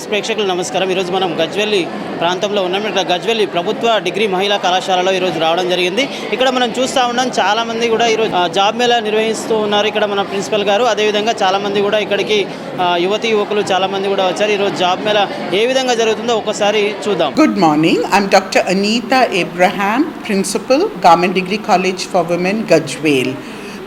News ప్రేక్షకులు నమస్కారం. ఈరోజు మనం గజ్వెల్లి ప్రాంతంలో ఉన్నాం. ఇక్కడ గజ్వెల్లి ప్రభుత్వ డిగ్రీ మహిళా కళాశాలలో ఈరోజు రావడం జరిగింది. ఇక్కడ మనం చూస్తూ ఉన్నాం చాలామంది కూడా ఈరోజు జాబ్ మేళా నిర్వహిస్తూ ఉన్నారు ఇక్కడ మన ప్రిన్సిపల్ గారు. అదేవిధంగా చాలామంది కూడా ఇక్కడికి యువతి యువకులు చాలామంది కూడా వచ్చారు. ఈరోజు జాబ్ మేళా ఏ విధంగా జరుగుతుందో ఒకసారి చూద్దాం. Good morning I'm doctor Anitha Abraham principal government degree college for women Gajwel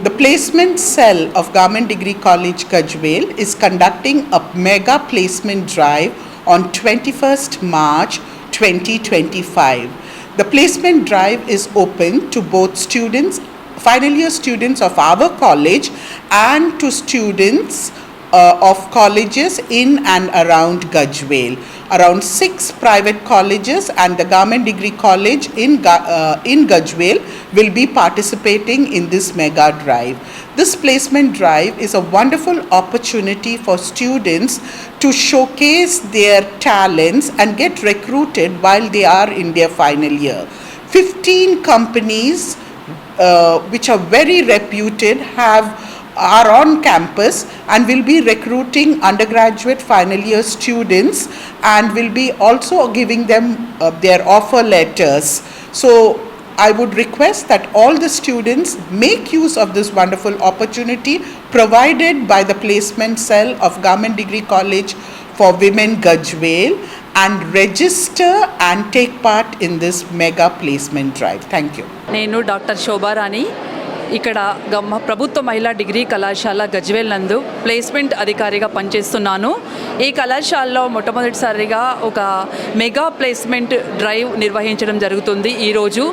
The placement cell of Garment Degree College, Gajwel is conducting a mega placement drive on 21st March 2025. The placement drive is open to both students, final year students of our college, and to students uh, of colleges in and around Gajwel. Around six private colleges and the Garment Degree College in, uh, in Gajwel will be participating in this mega drive. This placement drive is a wonderful opportunity for students to showcase their talents and get recruited while they are in their final year. 15 companies uh, which are very reputed have are on campus and will be recruiting undergraduate final year students and will be also giving them uh, their offer letters so i would request that all the students make use of this wonderful opportunity provided by the placement cell of government degree college for women gajwel and register and take part in this mega placement drive thank you నేను doctor Shobharani ఇక్కడ గమ్మ ప్రభుత్వ మహిళా degree కళాశాల గజ్వేల్ నందు placement అధికారిగా పనిచేస్తున్నాను. ఈ కళాశాలలో మొట్టమొదటిసారిగా ఒక మెగా ప్లేస్మెంట్ డ్రైవ్ నిర్వహించడం జరుగుతుంది ఈరోజు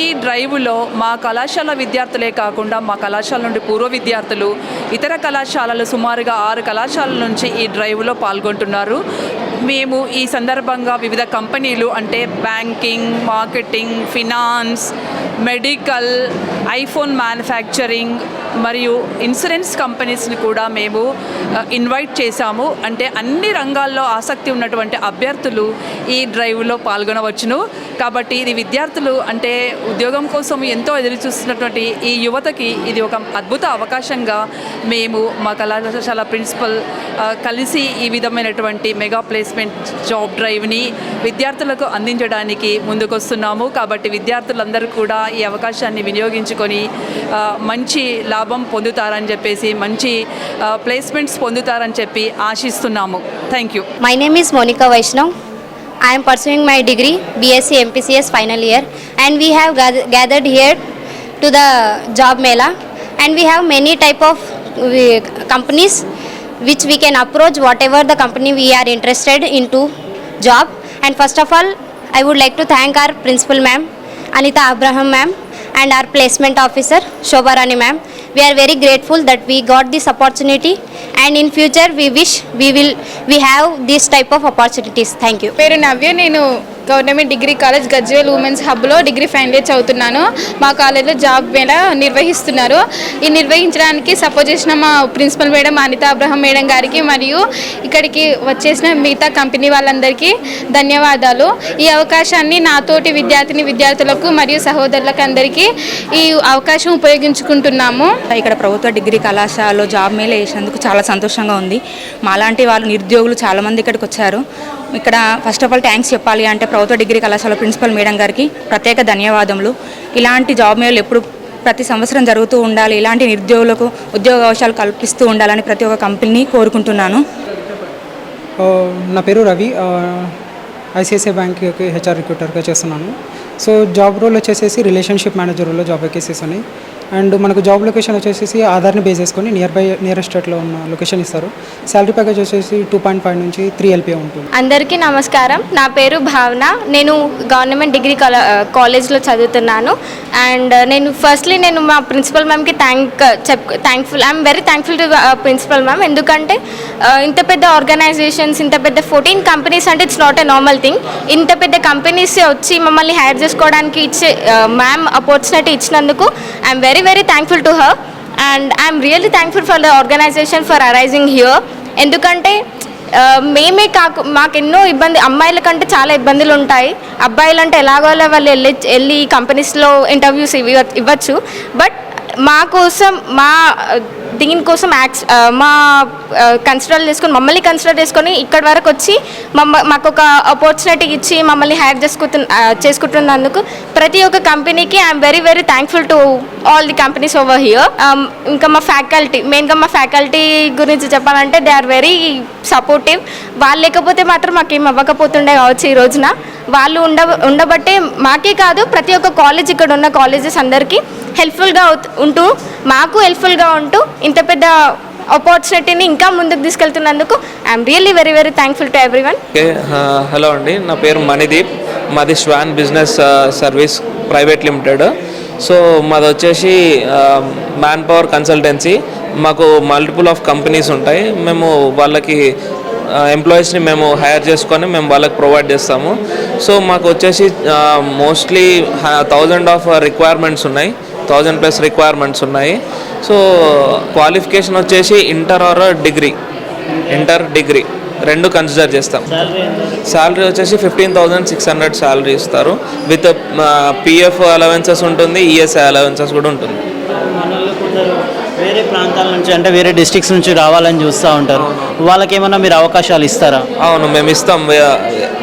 ఈ డ్రైవ్లో మా కళాశాల విద్యార్థులే కాకుండా మా కళాశాల నుండి పూర్వ విద్యార్థులు ఇతర కళాశాలలు సుమారుగా ఆరు కళాశాలల నుంచి ఈ డ్రైవ్లో పాల్గొంటున్నారు. మేము ఈ సందర్భంగా వివిధ కంపెనీలు అంటే banking marketing finance medical iPhone manufacturing మరియు ఇన్సూరెన్స్ కంపెనీస్ని కూడా మేము ఇన్వైట్ చేశాము. అంటే అన్ని రంగాల్లో ఆసక్తి ఉన్నటువంటి అభ్యర్థులు ఈ డ్రైవ్లో పాల్గొనవచ్చును. కాబట్టి ఇది విద్యార్థులు అంటే ఉద్యోగం కోసం ఎంతో ఎదురు చూస్తున్నటువంటి ఈ యువతకి ఇది ఒక అద్భుత అవకాశంగా మేము మా కళాశాల ప్రిన్సిపల్ కలిసి ఈ విధమైనటువంటి మెగా ప్లేస్మెంట్ జాబ్ డ్రైవ్ని విద్యార్థులకు అందించడానికి ముందుకొస్తున్నాము. కాబట్టి విద్యార్థులందరూ కూడా ఈ అవకాశాన్ని వినియోగించుకొని మంచి లాభం లాభం పొందుతారని చెప్పేసి మంచి ప్లేస్మెంట్స్ పొందుతారని చెప్పి ఆశిస్తున్నాము. Thank you my name is Monika Vaishnav I'm pursuing my degree BSc MPCS final year and we have gathered here to the job mela and we have many type of companies which we can approach whatever the company we are interested in to job and first of all I would like to thank our principal ma'am Anitha Abraham ma'am and our placement officer Shobharani ma'am we are very grateful that we got this opportunity and in future we wish we will we have this type of opportunities thank you పేరు నవ్య నేను government degree college Gajwel women's హబ్లో degree final year చదువుతున్నాను. మా కాలేజ్లో job Mela నిర్వహిస్తున్నారు. ఈ నిర్వహించడానికి support చేసిన మా principal madam Anitha Abraham madam గారికి మరియు ఇక్కడికి వచ్చేసిన మిగతా కంపెనీ వాళ్ళందరికీ ధన్యవాదాలు. ఈ అవకాశాన్ని నాతోటి విద్యార్థిని విద్యార్థులకు మరియు సహోదరులకు అందరికీ ఈ అవకాశం ఉపయోగించుకుంటున్నాము. ఇక్కడ ప్రభుత్వ డిగ్రీ కళాశాలలో జాబ్ మేళ వేసినందుకు చాలా సంతోషంగా ఉంది. మాలాంటి వాళ్ళు నిరుద్యోగులు చాలామంది ఇక్కడికి వచ్చారు. ఇక్కడ ఫస్ట్ ఆఫ్ ఆల్ థ్యాంక్స్ చెప్పాలి అంటే ప్రభుత్వ డిగ్రీ కళాశాల ప్రిన్సిపల్ మేడం గారికి ప్రత్యేక ధన్యవాదములు. ఇలాంటి జాబ్ మేళలు ఎప్పుడు ప్రతి సంవత్సరం జరుగుతూ ఉండాలి ఇలాంటి నిరుద్యోగులకు ఉద్యోగ అవకాశాలు కల్పిస్తూ ఉండాలని ప్రతి ఒక్క కంపెనీని కోరుకుంటున్నాను. నా పేరు రవి. ఐసిఐసిఐ బ్యాంక్ హెచ్ఆర్ రిక్రూటర్గా చేస్తున్నాను. సో జాబ్ రోల్ వచ్చేసేసి రిలేషన్షిప్ మేనేజర్ రోల్లో జాబ్ వేకేసెస్ ఉన్నాయి. అండ్ మనకు జాబ్ లొకేషన్ వచ్చేసి ఆధార్ని బేస్ చేసుకొని నియర్ బై నియరెస్ట్ స్టేట్లో ఉన్న లొకేషన్ ఇస్తారు. శాలరీ ప్యాకేజ్ వచ్చేసి టూ పాయింట్ ఫైవ్ నుంచి త్రీ ఎల్పీఏ ఉంటుంది. అందరికీ నమస్కారం. నా పేరు భావన. నేను గవర్నమెంట్ డిగ్రీ కాలే కాలేజ్లో చదువుతున్నాను. అండ్ నేను ఫస్ట్లీ నేను మా ప్రిన్సిపల్ మ్యామ్కి థ్యాంక్ చెప్ thankful I'm very thankful to principal ma'am ఎందుకంటే ఇంత పెద్ద ఆర్గనైజేషన్స్ ఇంత పెద్ద ఫోర్టీన్ కంపెనీస్ అంటే it's not a normal thing ఇంత పెద్ద కంపెనీస్ వచ్చి మమ్మల్ని హైర్ చేసుకోవడానికి ఇచ్చే మ్యామ్ ఆపర్చునిటీ ఇచ్చినందుకు I'm very very thankful to her and I'm really thankful for the organisation for arising here ఎందుకంటే మేమే కాకు మాకు ఎన్నో ఇబ్బంది అమ్మాయిల కంటే చాలా ఇబ్బందులు ఉంటాయి. అబ్బాయిలు అంటే ఎలాగోలా వాళ్ళు వెళ్ళి వెళ్ళి కంపెనీస్లో ఇంటర్వ్యూస్ ఇవ్వ ఇవ్వచ్చు. బట్ మా కోసం మా దీనికోసం యాక్స్ మా కన్సిడర్ చేసుకొని మమ్మల్ని కన్సిడర్ చేసుకొని ఇక్కడి వరకు వచ్చి మమ్మ మాకు ఒక ఆపర్చునిటీ ఇచ్చి మమ్మల్ని హైర్ చేసుకుంటు చేసుకుంటున్నందుకు ప్రతి ఒక్క కంపెనీకి I'm very very thankful to all the companies over here ఇంకా మా ఫ్యాకల్టీ మెయిన్గా మా ఫ్యాకల్టీ గురించి చెప్పాలంటే దే ఆర్ వెరీ సపోర్టివ్ వాళ్ళు లేకపోతే మాత్రం మాకేం అవ్వకపోతుండే కావచ్చు ఈ రోజున. వాళ్ళు ఉండ ఉండబట్టే మాకే కాదు ప్రతి ఒక్క కాలేజ్ ఇక్కడ ఉన్న కాలేజెస్ అందరికీ హెల్ప్ఫుల్గా ఉంటూ మాకు హెల్ప్ఫుల్గా ఉంటూ ఇంత పెద్ద ఆపర్చునిటీని ఇంకా ముందుకు తీసుకెళ్తున్నందుకు I'm really very very thankful to everyone hello అండి నా పేరు మణిదీప్ మాది Swan business service private limited so మాది వచ్చేసి మ్యాన్ పవర్ కన్సల్టెన్సీ మాకు మల్టిపుల్ ఆఫ్ కంపెనీస్ ఉంటాయి. మేము వాళ్ళకి ఎంప్లాయీస్ని మేము హైర్ చేసుకొని మేము వాళ్ళకి ప్రొవైడ్ చేస్తాము. సో మాకు వచ్చేసి మోస్ట్లీ థౌజండ్ ఆఫ్ రిక్వైర్మెంట్స్ ఉన్నాయి. థౌజండ్ ప్లస్ రిక్వైర్మెంట్స్ ఉన్నాయి. సో క్వాలిఫికేషన్ వచ్చేసి inter or degree. Inter degree. రెండు కన్సిడర్ చేస్తాం. శాలరీ వచ్చేసి fifteen thousand six hundred salary ఇస్తారు. విత్ పిఎఫ్ అలవెన్సెస్ ఉంటుంది ఈఎస్ఐ అలవెన్సెస్ కూడా ఉంటుంది. వేరే ప్రాంతాల నుంచి అంటే వేరే డిస్ట్రిక్ట్స్ నుంచి రావాలని చూస్తూ ఉంటారు. వాళ్ళకి ఏమన్నా మీరు అవకాశాలు ఇస్తారా? అవును మేము ఇస్తాం.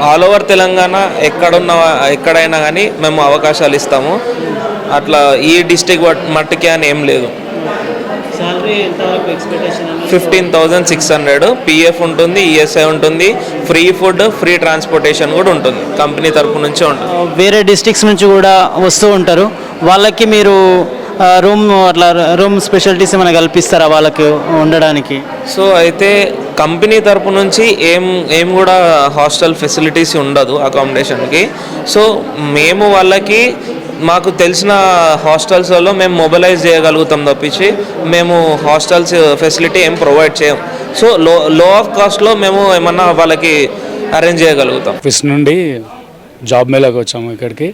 ఆల్ ఓవర్ తెలంగాణ ఎక్కడున్న ఎక్కడైనా కానీ మేము అవకాశాలు ఇస్తాము. అట్లా ఈ డిస్టిక్ మట్టుకే అని ఏం లేదు. Fifteen thousand six hundred PF ఉంటుంది ఈఎస్ఐ ఉంటుంది ఫ్రీ ఫుడ్ ఫ్రీ ట్రాన్స్పోర్టేషన్ కూడా ఉంటుంది. కంపెనీ తరపు నుంచే ఉంటుంది. వేరే డిస్ట్రిక్ట్స్ నుంచి కూడా వస్తూ ఉంటారు. వాళ్ళకి మీరు రూమ్ అట్లా రూమ్ స్పెషాలిటీస్ ఏమైనా కల్పిస్తారా వాళ్ళకి ఉండడానికి? సో అయితే కంపెనీ తరపు నుంచి ఏం ఏం కూడా హాస్టల్ ఫెసిలిటీస్ ఉండదు అకామిడేషన్కి సో మేము వాళ్ళకి మాకు తెలిసిన హాస్టల్స్లో మేము మొబిలైజ్ చేయగలుగుతాం తప్పించి మేము హాస్టల్స్ ఫెసిలిటీ ఏం ప్రొవైడ్ చేయం. సో లో లో ఆఫ్ కాస్ట్లో మేము ఏమన్నా వాళ్ళకి అరేంజ్ చేయగలుగుతాం. ఆఫీస్ నుండి జాబ్ మేళకు వచ్చాము ఇక్కడికి.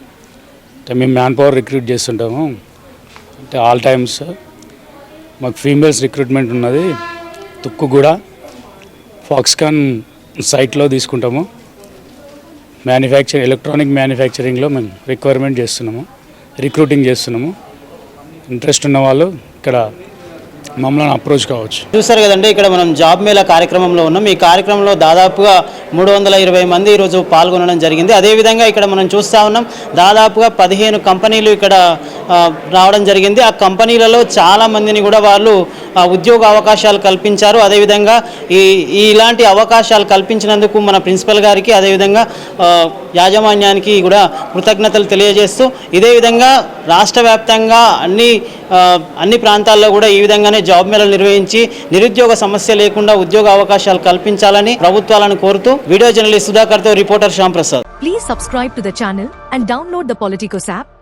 అంటే మేము మ్యాన్ పవర్ రిక్రూట్ చేస్తుంటాము. అంటే ఆల్ టైమ్స్ మాకు ఫీమేల్స్ రిక్రూట్మెంట్ ఉన్నది. తుక్కు కూడా ఫాక్స్కాన్ సైట్లో తీసుకుంటాము. మ్యానుఫ్యాక్చరింగ్ ఎలక్ట్రానిక్ మ్యానుఫ్యాక్చరింగ్లో మేము రిక్వైర్మెంట్ చేస్తున్నాము. రిక్రూటింగ్ చేస్తున్నాము. ఇంట్రెస్ట్ ఉన్న వాళ్ళు ఇక్కడ మమ్మల్ని అప్రోచ్ కావచ్చు. చూస్తారు కదండి ఇక్కడ మనం జాబ్ మేళా కార్యక్రమంలో ఉన్నాం. ఈ కార్యక్రమంలో దాదాపుగా మూడు వందల ఇరవై మంది ఈరోజు పాల్గొనడం జరిగింది. అదేవిధంగా ఇక్కడ మనం చూస్తూ ఉన్నాం దాదాపుగా పదిహేను కంపెనీలు ఇక్కడ రావడం జరిగింది. ఆ కంపెనీలలో చాలామందిని కూడా వాళ్ళు ఉద్యోగ అవకాశాలు కల్పించారు. అదేవిధంగా ఈ ఇలాంటి అవకాశాలు కల్పించినందుకు మన ప్రిన్సిపల్ గారికి అదేవిధంగా యాజమాన్యానికి కూడా కృతజ్ఞతలు తెలియజేస్తూ ఇదే విధంగా రాష్ట్ర వ్యాప్తంగా అన్ని అన్ని ప్రాంతాల్లో కూడా ఈ విధంగానే జాబ్ మేళలు నిర్వహించి నిరుద్యోగ సమస్య లేకుండా ఉద్యోగ అవకాశాలు కల్పించాలని ప్రభుత్వాలను కోరుతూ video journalist సుధాకర్తో reporter Shyam Prasad Please subscribe to the channel and download the Politicos